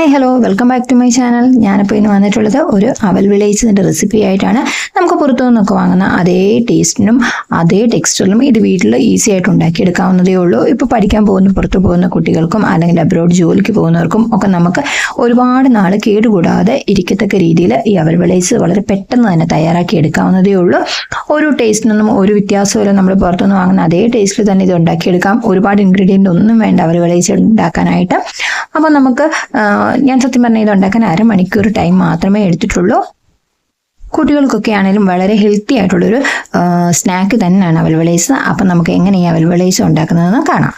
Hi hello welcome back to my channel ഞാനിപ്പോൾ ഇന്ന് വന്നിട്ടുള്ളത് ഒരു അവൽ വിളയിച്ചതിന്റെ റെസിപ്പി ആയിട്ടാണ്. നമുക്ക് പുറത്തു നിന്നൊക്കെ വാങ്ങുന്ന അതേ ടേസ്റ്റിനും അതേ ടെക്സ്ചറിലും ഇത് വീട്ടിൽ ഈസി ആയിട്ട് ഉണ്ടാക്കിയെടുക്കാവുന്നതേ ഉള്ളൂ. ഇപ്പോൾ പഠിക്കാൻ പോകുന്ന പുറത്തു പോകുന്ന കുട്ടികൾക്കും അല്ലെങ്കിൽ അബ്രോഡ് ജോലിക്ക് പോകുന്നവർക്കും ഒക്കെ നമുക്ക് ഒരുപാട് നാൾ കേടുകൂടാതെ ഇരിക്കത്തക്ക രീതിയിൽ ഈ അവൽ വിളയിച്ച് വളരെ പെട്ടെന്ന് തന്നെ തയ്യാറാക്കി എടുക്കാവുന്നതേ ഉള്ളൂ. ഒരു ടേസ്റ്റിനൊന്നും ഒരു വ്യത്യാസമില്ല നമ്മൾ പുറത്തുനിന്ന് വാങ്ങുന്ന അതേ ടേസ്റ്റിൽ തന്നെ ഇത് ഉണ്ടാക്കിയെടുക്കാം. ഒരുപാട് ഇൻഗ്രീഡിയന്റ് ഒന്നും വേണ്ട അവൽ വിളയിച്ച് ഉണ്ടാക്കാനായിട്ട്. അപ്പോൾ നമുക്ക് ഞാൻ സത്യം പറഞ്ഞാൽ ഇത് ഉണ്ടാക്കാൻ അരമണിക്കൂർ ടൈം മാത്രമേ എടുത്തിട്ടുള്ളൂ. കുട്ടികൾക്കൊക്കെ ആണെങ്കിലും വളരെ ഹെൽത്തി ആയിട്ടുള്ളൊരു സ്നാക്ക് തന്നെയാണ് അവൽവളേസ് അപ്പം നമുക്ക് എങ്ങനെയാണ് അവൽവളേസ് ഉണ്ടാക്കുന്നതെന്ന് കാണാം.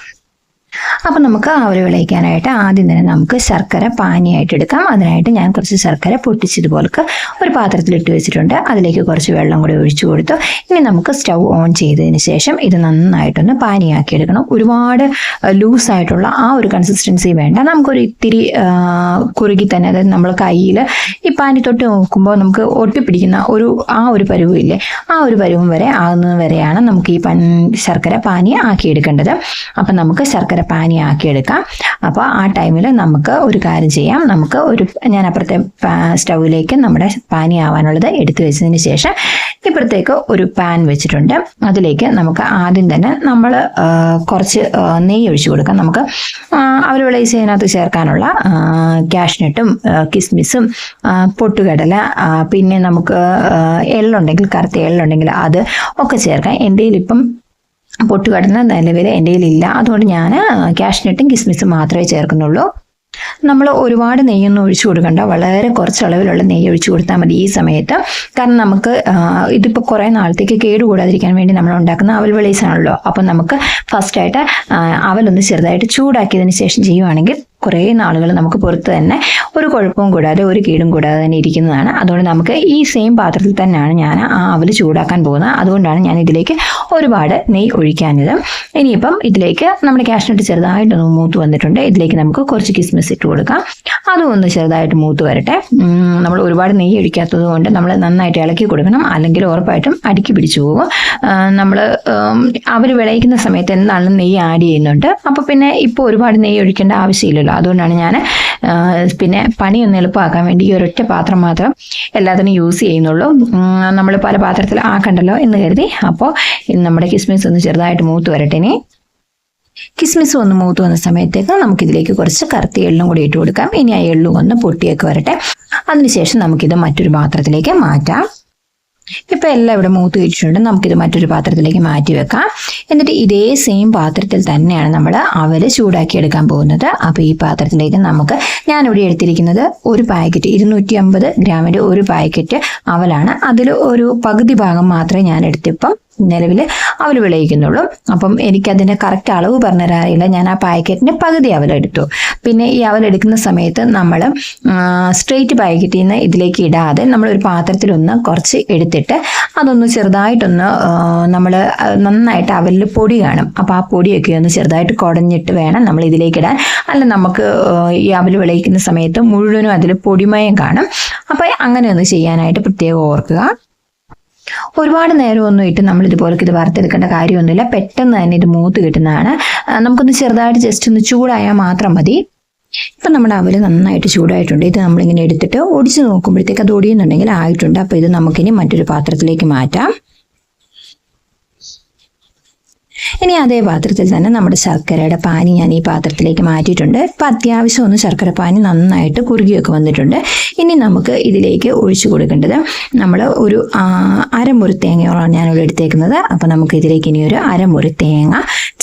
അപ്പം നമുക്ക് അവൽ വിളയിക്കാനായിട്ട് ആദ്യം തന്നെ നമുക്ക് ശർക്കര പാനിയായിട്ട് എടുക്കാം. അതിനായിട്ട് ഞാൻ കുറച്ച് ശർക്കര പൊട്ടിച്ചതുപോലക്ക് ഒരു പാത്രത്തിലിട്ട് വെച്ചിട്ടുണ്ട്. അതിലേക്ക് കുറച്ച് വെള്ളം കൂടി ഒഴിച്ചു കൊടുത്തു. ഇനി നമുക്ക് സ്റ്റൗ ഓൺ ചെയ്തതിന് ശേഷം ഇത് നന്നായിട്ടൊന്ന് പാനിയാക്കി എടുക്കണം. ഒരുപാട് ലൂസായിട്ടുള്ള ആ ഒരു കൺസിസ്റ്റൻസി വേണ്ട. നമുക്കൊരു ഇത്തിരി കുറുകി തന്നെ അതായത് നമ്മൾ കയ്യിൽ ഈ പാനി തൊട്ട് നോക്കുമ്പോൾ നമുക്ക് ഒട്ടിപ്പിടിക്കുന്ന ഒരു ആ ഒരു പരുവും ഇല്ലേ ആ ഒരു പരുവും വരെ ആകുന്നത് വരെയാണ് നമുക്ക് ഈ പൻ ശർക്കര പാനി ആക്കിയെടുക്കേണ്ടത് അപ്പം നമുക്ക് ശർക്കര പാനി ആക്കിയെടുക്കാം അപ്പോൾ ആ ടൈമിൽ നമുക്ക് ഒരു കാര്യം ചെയ്യാം. നമുക്ക് ഒരു ഞാൻ അപ്പുറത്തെ സ്റ്റൗവിലേക്ക് നമ്മുടെ പാനി ആവാനുള്ളത് എടുത്തു വെച്ചതിന് ശേഷം ഇപ്പുറത്തേക്ക് ഒരു പാൻ വെച്ചിട്ടുണ്ട്. അതിലേക്ക് നമുക്ക് ആദ്യം തന്നെ നമ്മൾ കുറച്ച് നെയ്യ് ഒഴിച്ചു കൊടുക്കാം. നമുക്ക് അവർ വിളയിച്ച് അതിനകത്ത് ചേർക്കാനുള്ള ക്യാഷ്നട്ടും കിസ്മിസും പൊട്ടുകടല പിന്നെ നമുക്ക് എള്ളുണ്ടെങ്കിൽ കറുത്ത എള്ളുണ്ടെങ്കിൽ അത് ഒക്കെ ചേർക്കാം. എന്റെ ഇപ്പം പൊട്ടുകടല നിലവിൽ എന്റെ കയ്യിലില്ല. അതുകൊണ്ട് ഞാൻ ക്യാഷ്നട്ടും കിസ്മിസും മാത്രമേ ചേർക്കുന്നുള്ളൂ. നമ്മൾ ഒരുപാട് നെയ്യൊന്നും ഒഴിച്ചു കൊടുക്കണ്ട. വളരെ കുറച്ച് അളവിലുള്ള നെയ്യ് ഒഴിച്ചു കൊടുത്താൽ മതി ഈ സമയത്ത്. കാരണം നമുക്ക് ഇതിപ്പോൾ കുറേ നാളത്തേക്ക് കേടുകൂടാതിരിക്കാൻ വേണ്ടി നമ്മൾ ഉണ്ടാക്കുന്ന അവൽ വെളീസാണല്ലോ അപ്പം നമുക്ക് ഫസ്റ്റായിട്ട് അവലൊന്ന് ചെറുതായിട്ട് ചൂടാക്കിയതിന് ശേഷം ചെയ്യുവാണെങ്കിൽ കുറേ നാളുകൾ നമുക്ക് പുറത്ത് തന്നെ ഒരു കുഴപ്പവും കൂടാതെ ഒരു കീടും കൂടാതെ തന്നെ ഇരിക്കുന്നതാണ്. അതുകൊണ്ട് നമുക്ക് ഈ സെയിം പാത്രത്തിൽ തന്നെയാണ് ഞാൻ ആ അവൽ ചൂടാക്കാൻ പോകുന്നത്. അതുകൊണ്ടാണ് ഞാൻ ഇതിലേക്ക് ഒരുപാട് നെയ്യ് ഒഴിക്കാഞ്ഞത്. ഇനിയിപ്പം ഇതിലേക്ക് നമ്മുടെ കാഷ്നട്ട് ചെറുതായിട്ടൊന്ന് മൂത്ത് വന്നിട്ടുണ്ട്. ഇതിലേക്ക് നമുക്ക് കുറച്ച് കിസ്മിസ് ഇട്ട് കൊടുക്കാം. അതും ഒന്ന് ചെറുതായിട്ട് മൂത്ത് വരട്ടെ. നമ്മൾ ഒരുപാട് നെയ്യ് ഒഴിക്കാത്തത് കൊണ്ട് നമ്മൾ നന്നായിട്ട് ഇളക്കി കൊടുക്കണം. അല്ലെങ്കിൽ ഉറപ്പായിട്ടും അടുക്കി പിടിച്ചു പോകും. നമ്മൾ അവർ വിളയിക്കുന്ന സമയത്ത് എന്താണെങ്കിലും നെയ്യ് ആഡ് ചെയ്യുന്നുണ്ട്? അപ്പോൾ പിന്നെ ഇപ്പോൾ ഒരുപാട് നെയ്യ് ഒഴിക്കേണ്ട ആവശ്യമില്ലല്ലോ. അതുകൊണ്ടാണ് ഞാൻ പിന്നെ പണിയൊന്ന് എളുപ്പമാക്കാൻ വേണ്ടി ഈ ഒരൊറ്റ പാത്രം മാത്രം എല്ലാത്തിനും യൂസ് ചെയ്യുന്നുള്ളൂ. നമ്മൾ പല പാത്രത്തിൽ ആക്കണ്ടല്ലോ എന്ന് കരുതി. അപ്പോൾ നമ്മുടെ കിസ്മിസ് ഒന്ന് ചെറുതായിട്ട് മൂത്ത് വരട്ടെ ഇനി. കിസ്മിസ് ഒന്ന് മൂത്ത് വന്ന സമയത്തേക്ക് നമുക്കിതിലേക്ക് കുറച്ച് കറുത്ത എള്ളും കൂടി ഇട്ട് കൊടുക്കാം. ഇനി ആ എള്ളും ഒന്ന് പൊട്ടിയൊക്കെ വരട്ടെ. അതിനുശേഷം നമുക്കിത് മറ്റൊരു പാത്രത്തിലേക്ക് മാറ്റാം. ഇപ്പം എല്ലാം ഇവിടെ മൂത്ത് വെച്ചിട്ടുണ്ട് നമുക്കിത് മറ്റൊരു പാത്രത്തിലേക്ക് മാറ്റി വെക്കാം. എന്നിട്ട് ഇതേ സെയിം പാത്രത്തിൽ തന്നെയാണ് നമ്മൾ അവൽ ചൂടാക്കി എടുക്കാൻ പോകുന്നത്. അപ്പോൾ ഈ പാത്രത്തിലേക്ക് നമുക്ക് ഞാനിവിടെ എടുത്തിരിക്കുന്നത് ഒരു പാക്കറ്റ് ഇരുന്നൂറ്റി അമ്പത് ഗ്രാമിന്റെ ഒരു പാക്കറ്റ് അവലാണ്. അതിൽ ഒരു പകുതി ഭാഗം മാത്രമേ ഞാൻ എടുത്തിപ്പം നിലവിൽ അവൽ വിളയിക്കുന്നുള്ളൂ. അപ്പം എനിക്കതിന്റെ കറക്റ്റ് അളവ് പറഞ്ഞു തരാറില്ല ഞാൻ ആ പാക്കറ്റിന്റെ പകുതി അവലെടുത്തു. പിന്നെ ഈ അവലെടുക്കുന്ന സമയത്ത് നമ്മൾ സ്ട്രെയിറ്റ് പാക്കറ്റിൽ നിന്ന് ഇതിലേക്ക് ഇടാതെ നമ്മൾ ഒരു പാത്രത്തിലൊന്ന് കുറച്ച് എടുത്തിട്ട് അതൊന്ന് ചെറുതായിട്ടൊന്ന് നമ്മൾ നന്നായിട്ട് അവലിൽ പൊടി കാണും. അപ്പോൾ ആ പൊടിയൊക്കെ ഒന്ന് ചെറുതായിട്ട് കുടഞ്ഞിട്ട് വേണം നമ്മൾ ഇതിലേക്ക് ഇടാൻ. അല്ല നമുക്ക് ഈ അവൽ വിളയിക്കുന്ന സമയത്ത് മുഴുവനും അതിൽ പൊടിമയം കാണും. അപ്പോൾ അങ്ങനെ ഒന്ന് ചെയ്യാനായിട്ട് പ്രത്യേകം ഓർക്കുക. ഒരുപാട് നേരമൊന്നും ഇട്ട് നമ്മൾ ഇതുപോലൊക്കെ ഇത് വറുത്തെടുക്കേണ്ട കാര്യമൊന്നുമില്ല. പെട്ടെന്ന് തന്നെ ഇത് മൂത്ത് കിട്ടുന്നതാണ്. നമുക്കൊന്ന് ചെറുതായിട്ട് ജസ്റ്റ് ഒന്ന് ചൂടായാൽ മാത്രം മതി. ഇപ്പം നമ്മുടെ അവൽ നന്നായിട്ട് ചൂടായിട്ടുണ്ട്. ഇത് നമ്മളിങ്ങനെ എടുത്തിട്ട് ഒടിച്ച് നോക്കുമ്പോഴത്തേക്ക് അത് ഒടിയുന്നുണ്ടെങ്കിൽ ആയിട്ടുണ്ട്. അപ്പോൾ ഇത് നമുക്കിനി മറ്റൊരു പാത്രത്തിലേക്ക് മാറ്റാം. ഇനി അതേ പാത്രത്തിൽ തന്നെ നമ്മുടെ ശർക്കരയുടെ പാനി ഞാൻ ഈ പാത്രത്തിലേക്ക് മാറ്റിയിട്ടുണ്ട്. ഇപ്പം അത്യാവശ്യം ഒന്ന് ശർക്കര പാനി നന്നായിട്ട് കുറുകിയൊക്കെ വന്നിട്ടുണ്ട്. ഇനി നമുക്ക് ഇതിലേക്ക് ഒഴിച്ചു കൊടുക്കേണ്ടത് നമ്മൾ ഒരു അരമുറി തേങ്ങയോളാണ് ഞാനിവിടെ എടുത്തേക്കുന്നത്. അപ്പോൾ നമുക്ക് ഇതിലേക്ക് ഇനി ഒരു അരമുറി തേങ്ങ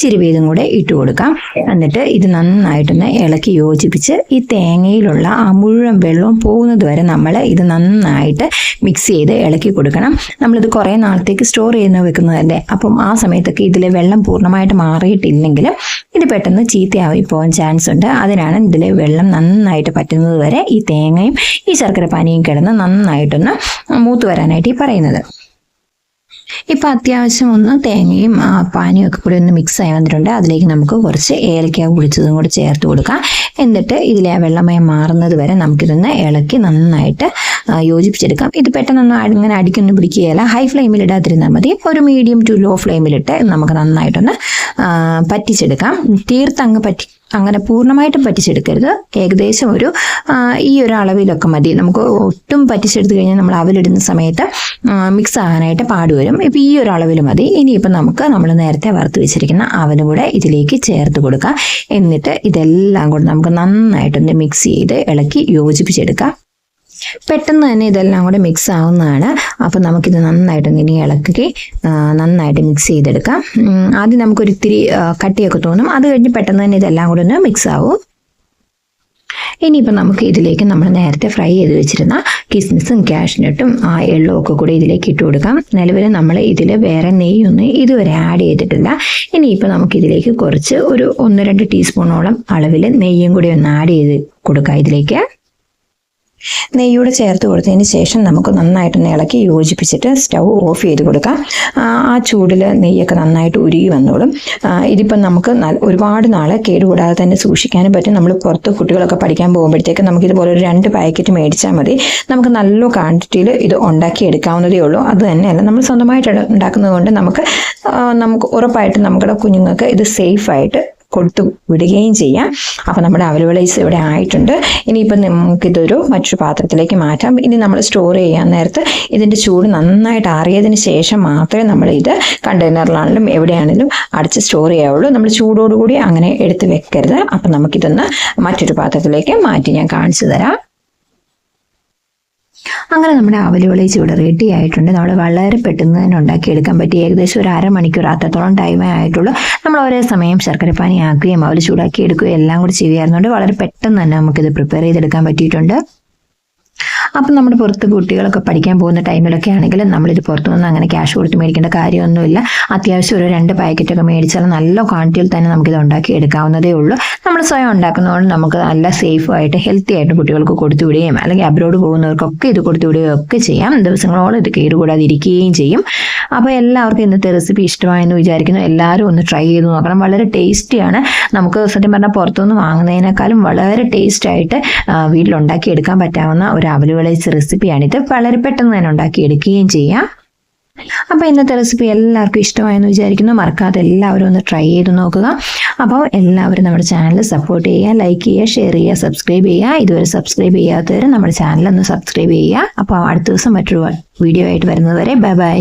ചിരുവീതും കൂടെ ഇട്ട് കൊടുക്കാം. എന്നിട്ട് ഇത് നന്നായിട്ടൊന്ന് ഇളക്കി യോജിപ്പിച്ച് ഈ തേങ്ങയിലുള്ള ആ മുഴുവൻ വെള്ളവും പോകുന്നത് വരെ നമ്മൾ ഇത് നന്നായിട്ട് മിക്സ് ചെയ്ത് ഇളക്കി കൊടുക്കണം. നമ്മളിത് കുറേ നാളത്തേക്ക് സ്റ്റോർ ചെയ്യുന്ന വെക്കുന്നതല്ലേ? അപ്പം ആ സമയത്തൊക്കെ ഇതിലെ വെള്ളം പൂർണമായിട്ട് മാറിയിട്ടില്ലെങ്കിലും ഇത് പെട്ടെന്ന് ചീത്തയായി പോകാൻ ചാൻസ് ഉണ്ട്. അതിനാണ് ഇതിൽ വെള്ളം നന്നായിട്ട് പറ്റുന്നത് വരെ ഈ തേങ്ങയും ഈ ശർക്കര പാനിയും കിടന്ന് നന്നായിട്ടൊന്ന് മൂത്ത് വരാനായിട്ട് ഈ പറയുന്നത്. ഇപ്പം അത്യാവശ്യം ഒന്ന് തേങ്ങയും പാനിയും ഒക്കെ കൂടി ഒന്ന് മിക്സ് ആയി വന്നിട്ടുണ്ട്. അതിലേക്ക് നമുക്ക് കുറച്ച് ഏലക്ക പൊടിച്ചതും കൂടി ചേർത്ത് കൊടുക്കാം. എന്നിട്ട് ഇതിലെ വെള്ളമയം മാറുന്നത് വരെ നമുക്കിതൊന്ന് ഇളക്കി നന്നായിട്ട് യോജിപ്പിച്ചെടുക്കാം. ഇത് പെട്ടെന്നൊന്നും ഇങ്ങനെ അടിക്കൊന്നും പിടിക്കുകയല്ല. ഹൈ ഫ്ലെയിമിൽ ഇടാതിരുന്നാൽ മതി. ഒരു മീഡിയം ടു ലോ ഫ്ലെയിമിലിട്ട് നമുക്ക് നന്നായിട്ടൊന്ന് പറ്റിച്ചെടുക്കാം. തീർത്തങ്ങ് പറ്റി അങ്ങനെ പൂർണമായിട്ടും പറ്റിച്ചെടുക്കരുത്. ഏകദേശം ഒരു ഈ ഒരു അളവിലൊക്കെ മതി. നമുക്ക് ഒട്ടും പറ്റിച്ചെടുത്ത് കഴിഞ്ഞാൽ നമ്മൾ അവലിടുന്ന സമയത്ത് മിക്സ് ആകാനായിട്ട് പാടുവരും ഇപ്പം ഈ ഒരു അളവിൽ മതി. ഇനിയിപ്പം നമുക്ക് നമ്മൾ നേരത്തെ വറുത്ത് വെച്ചിരിക്കുന്ന അവനും കൂടെ ഇതിലേക്ക് ചേർത്ത് കൊടുക്കാം. എന്നിട്ട് ഇതെല്ലാം കൂടെ നമുക്ക് നന്നായിട്ടൊന്ന് മിക്സ് ചെയ്ത് ഇളക്കി യോജിപ്പിച്ചെടുക്കാം. പെട്ടെന്ന് തന്നെ ഇതെല്ലാം കൂടെ മിക്സ് ആവുന്നതാണ്. അപ്പോൾ നമുക്കിത് നന്നായിട്ട് ഇങ്ങനെ ഇളക്കി നന്നായിട്ട് മിക്സ് ചെയ്തെടുക്കാം. ആദ്യം നമുക്കൊരു ഇത്തിരി കട്ടിയൊക്കെ തോന്നും. അത് കഴിഞ്ഞ് പെട്ടെന്ന് തന്നെ ഇതെല്ലാം കൂടെ ഒന്ന് മിക്സ് ആവും. ഇനിയിപ്പോൾ നമുക്ക് ഇതിലേക്ക് നമ്മൾ നേരത്തെ ഫ്രൈ ചെയ്ത് വെച്ചിരുന്ന കിസ്മിസും കാഷ്നട്ടും ആ എള്ളും ഒക്കെ കൂടി ഇതിലേക്ക് ഇട്ട് കൊടുക്കാം. നിലവിൽ നമ്മൾ ഇതിൽ വേറെ നെയ്യൊന്നും ഇതുവരെ ആഡ് ചെയ്തിട്ടില്ല. ഇനിയിപ്പോൾ നമുക്ക് ഇതിലേക്ക് കുറച്ച് ഒരു ഒന്ന് രണ്ട് ടീസ്പൂണോളം അളവിൽ നെയ്യും കൂടി ഒന്ന് ആഡ് ചെയ്ത് കൊടുക്കാം ഇതിലേക്ക്. നെയ്യൂടെ ചേർത്ത് കൊടുത്തതിന് ശേഷം നമുക്ക് നന്നായിട്ടൊന്ന് ഇളക്കി യോജിപ്പിച്ചിട്ട് സ്റ്റൗ ഓഫ് ചെയ്ത് കൊടുക്കാം. ആ, ചൂടിൽ നെയ്യൊക്കെ നന്നായിട്ട് ഉരുകി വന്നോളും. ഇതിപ്പം നമുക്ക് ഒരുപാട് നാൾ കേടുകൂടാതെ തന്നെ സൂക്ഷിക്കാനും പറ്റും. നമ്മൾ പുറത്ത് കുട്ടികളൊക്കെ പഠിക്കാൻ പോകുമ്പോഴത്തേക്ക് നമുക്ക് ഇതുപോലെ ഒരു രണ്ട് പാക്കറ്റ് മേടിച്ചാൽ മതി. നമുക്ക് നല്ല ക്വാണ്ടിറ്റിയിൽ ഇത് ഉണ്ടാക്കി എടുക്കാവുന്നതേ ഉള്ളൂ. അത് തന്നെയല്ല നമ്മൾ സ്വന്തമായിട്ട് ഉണ്ടാക്കുന്നത് കൊണ്ട് നമുക്ക് നമുക്ക് ഉറപ്പായിട്ടും നമ്മുടെ കുഞ്ഞുങ്ങൾക്ക് ഇത് സേഫായിട്ട് കൊടുത്തു വിടുകയും ചെയ്യാം. അപ്പോൾ നമ്മുടെ അവലവലൈസ് ഇവിടെ ആയിട്ടുണ്ട്. ഇനിയിപ്പം നമുക്കിതൊരു മറ്റൊരു പാത്രത്തിലേക്ക് മാറ്റാം. ഇനി നമ്മൾ സ്റ്റോർ ചെയ്യാൻ നേരത്ത് ഇതിന്റെ ചൂട് നന്നായിട്ട് ആറിയതിന് ശേഷം മാത്രമേ നമ്മൾ ഇത് കണ്ടെയ്നറിലാണെങ്കിലും എവിടെയാണെങ്കിലും അടച്ച് സ്റ്റോർ ചെയ്യാവുള്ളൂ. നമ്മൾ ചൂടോടുകൂടി അങ്ങനെ എടുത്ത് വെക്കരുത്. അപ്പം നമുക്കിതൊന്ന് മറ്റൊരു പാത്രത്തിലേക്ക് മാറ്റി ഞാൻ കാണിച്ചു തരാം. അങ്ങനെ നമ്മുടെ അവൽ ചൂട് റെഡി ആയിട്ടുണ്ട്. നമ്മൾ വളരെ പെട്ടെന്ന് തന്നെ ഉണ്ടാക്കിയെടുക്കാൻ പറ്റി. ഏകദേശം ഒരു അരമണിക്കൂർ അത്രത്തോളം ടൈമേ ആയിട്ടുള്ളൂ. നമ്മൾ ഒരേ സമയം ശർക്കരപ്പാനി ആക്കുകയും അവൽ ചൂടാക്കി എടുക്കുകയും എല്ലാം കൂടി ചെയ്യുമായിരുന്നുകൊണ്ട് വളരെ പെട്ടെന്ന് തന്നെ നമുക്കിത് പ്രിപ്പയർ ചെയ്തെടുക്കാൻ പറ്റിയിട്ടുണ്ട്. അപ്പം നമ്മുടെ പുറത്ത് കുട്ടികളൊക്കെ പഠിക്കാൻ പോകുന്ന ടൈമിലൊക്കെ ആണെങ്കിൽ നമ്മളിത് പുറത്തു നിന്ന് അങ്ങനെ ക്യാഷ് കൊടുത്ത് മേടിക്കേണ്ട കാര്യമൊന്നുമില്ല. അത്യാവശ്യം ഒരു രണ്ട് പാക്കറ്റൊക്കെ മേടിച്ചാൽ നല്ല ക്വാണ്ടിറ്റിയിൽ തന്നെ നമുക്കിത് ഉണ്ടാക്കി എടുക്കാവുന്നതേ ഉള്ളൂ. നമ്മൾ സ്വയം ഉണ്ടാക്കുന്നതുകൊണ്ട് നമുക്ക് നല്ല സേഫായിട്ട് ഹെൽത്തി ആയിട്ട് കുട്ടികൾക്ക് കൊടുത്തു വിടുകയും അല്ലെങ്കിൽ അബ്രോഡ് പോകുന്നവർക്കൊക്കെ ഇത് കൊടുത്തു വിടുകയും ഒക്കെ ചെയ്യാം. ദിവസങ്ങളോളം ഇത് കേടുകൂടാതെ ഇരിക്കുകയും ചെയ്യും. അപ്പോൾ എല്ലാവർക്കും ഇന്നത്തെ റെസിപ്പി ഇഷ്ടമായെന്ന് വിചാരിക്കുന്നു. എല്ലാവരും ഒന്ന് ട്രൈ ചെയ്ത് നോക്കണം. വളരെ ടേസ്റ്റിയാണ് നമുക്ക് സത്യം പറഞ്ഞാൽ പുറത്തുനിന്ന് വാങ്ങുന്നതിനേക്കാളും വളരെ ടേസ്റ്റായിട്ട് വീട്ടിലുണ്ടാക്കി എടുക്കാൻ പറ്റാവുന്ന ഒരു അവൽ വിളയിച്ച റെസിപ്പിയാണിത് വളരെ പെട്ടെന്ന് തന്നെ ഉണ്ടാക്കി എടുക്കുകയും ചെയ്യാം. അപ്പോൾ ഇന്നത്തെ റെസിപ്പി എല്ലാവർക്കും ഇഷ്ടമായെന്ന് വിചാരിക്കുന്നു. മറക്കാതെ എല്ലാവരും ഒന്ന് ട്രൈ ചെയ്ത് നോക്കുക. അപ്പോൾ എല്ലാവരും നമ്മുടെ ചാനൽ സപ്പോർട്ട് ചെയ്യുക ലൈക്ക് ചെയ്യുക ഷെയർ ചെയ്യുക സബ്സ്ക്രൈബ് ചെയ്യുക. ഇതുവരെ സബ്സ്ക്രൈബ് ചെയ്യാത്തവർ നമ്മുടെ ചാനൽ ഒന്ന് സബ്സ്ക്രൈബ് ചെയ്യുക. അപ്പോൾ അടുത്ത ദിവസം മറ്റൊരു വീഡിയോ ആയിട്ട് വരുന്നതുവരെ ബൈ ബൈ